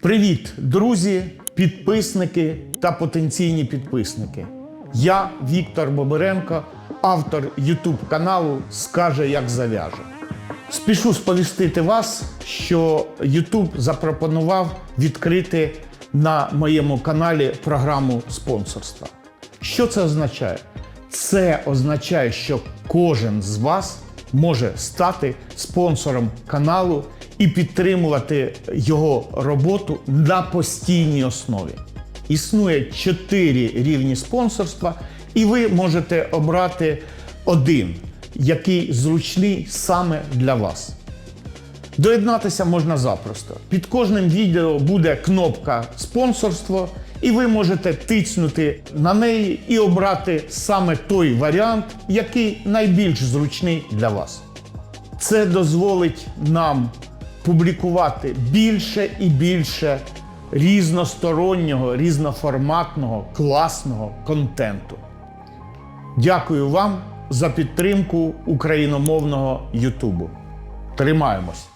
Привіт, друзі, підписники та потенційні підписники. Я Віктор Бобиренко, автор YouTube каналу Скаже, як зав'яже. Спішу сповістити вас, що YouTube запропонував відкрити на моєму каналі програму спонсорства. Що це означає? Це означає, що кожен з вас може стати спонсором каналу і підтримувати його роботу на постійній основі. Існує чотири рівні спонсорства, і ви можете обрати один, який зручний саме для вас. Доєднатися можна запросто. Під кожним відео буде кнопка спонсорство, і ви можете тицнути на неї і обрати саме той варіант, який найбільш зручний для вас. Це дозволить нам публікувати більше і більше різностороннього, різноформатного, класного контенту. Дякую вам за підтримку україномовного Ютубу. Тримаємось!